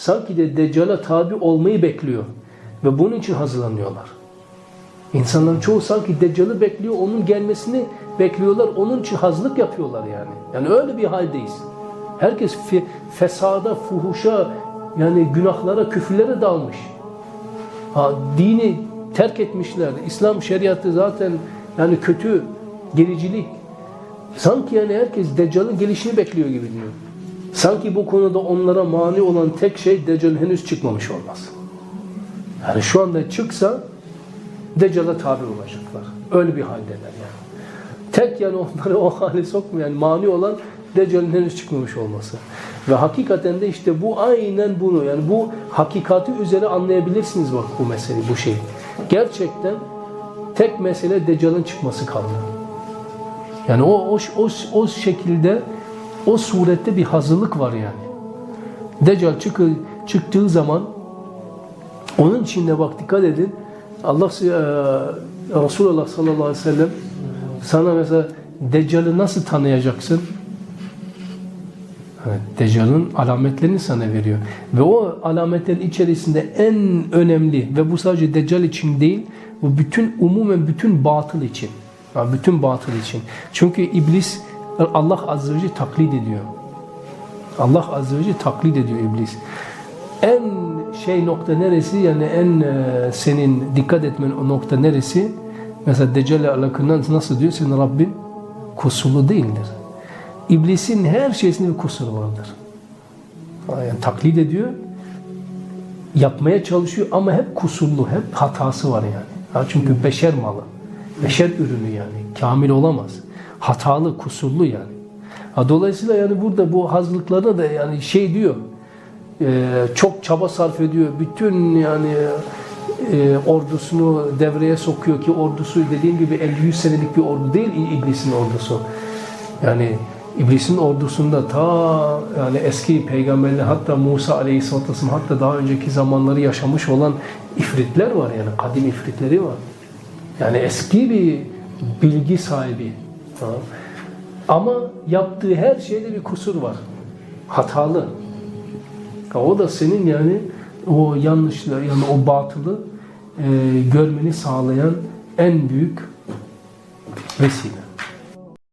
sanki de Deccal'a tabi olmayı bekliyor. Ve bunun için hazırlanıyorlar. İnsanların çoğu sanki Deccal'ı bekliyor, onun gelmesini bekliyorlar, onun için hazırlık yapıyorlar yani. Yani öyle bir haldeyiz. Herkes fe- fesada, fuhuşa, yani günahlara, küfürlere dalmış. Ha, dini terk etmişler. İslam şeriatı zaten yani kötü, gericilik. Sanki yani herkes Deccal'ın gelişini bekliyor gibi diyor. Sanki bu konuda onlara mani olan tek şey Deccal henüz çıkmamış olmaz. Yani şu anda çıksa Deccal'a tabi olacaklar. Öyle bir haldeler yani. Tek yani onları o hale sokmayan, mani olan Deccal'in henüz çıkmamış olması. Ve hakikaten de işte bu aynen bunu yani bu hakikati üzere anlayabilirsiniz bak bu meseleyi, bu şeyi. Gerçekten tek mesele Deccal'ın çıkması kaldı. Yani o, o, o, o şekilde o surette bir hazırlık var yani. Deccal çıkı, çıktığı zaman onun içinde bak dikkat edin Allah e, Resulullah sallallahu aleyhi ve sellem sana mesela Deccal'ı nasıl tanıyacaksın? Evet, Deccal'ın alametlerini sana veriyor. Ve o alametlerin içerisinde en önemli ve bu sadece Deccal için değil, bu bütün umumen bütün batıl için. Yani bütün batıl için. Çünkü iblis Allah azze ve celle taklit ediyor. Allah azze ve celle taklit ediyor iblis. En şey nokta neresi yani en e, senin dikkat etmen o nokta neresi? Mesela Deccal ile alakalı nasıl diyor? Senin Rabbin kusurlu değildir. İblisin her şeysinde bir kusur vardır. Yani taklit ediyor, yapmaya çalışıyor ama hep kusurlu, hep hatası var yani. Ha, çünkü beşer malı, beşer ürünü yani. Kamil olamaz. Hatalı, kusurlu yani. Dolayısıyla yani burada bu hazırlıklarda da yani şey diyor, e, çok çaba sarf ediyor. Bütün yani e, ordusunu devreye sokuyor ki ordusu dediğim gibi 50-100 senelik bir ordu değil iblisin ordusu. Yani İblisin ordusunda ta yani eski peygamberler hatta Musa Aleyhisselatü Vesselam hatta daha önceki zamanları yaşamış olan ifritler var yani kadim ifritleri var. Yani eski bir bilgi sahibi. Tamam. Ama yaptığı her şeyde bir kusur var. Hatalı. Ya O da senin yani o yanlışlığı yani o batılı e, görmeni sağlayan en büyük vesile.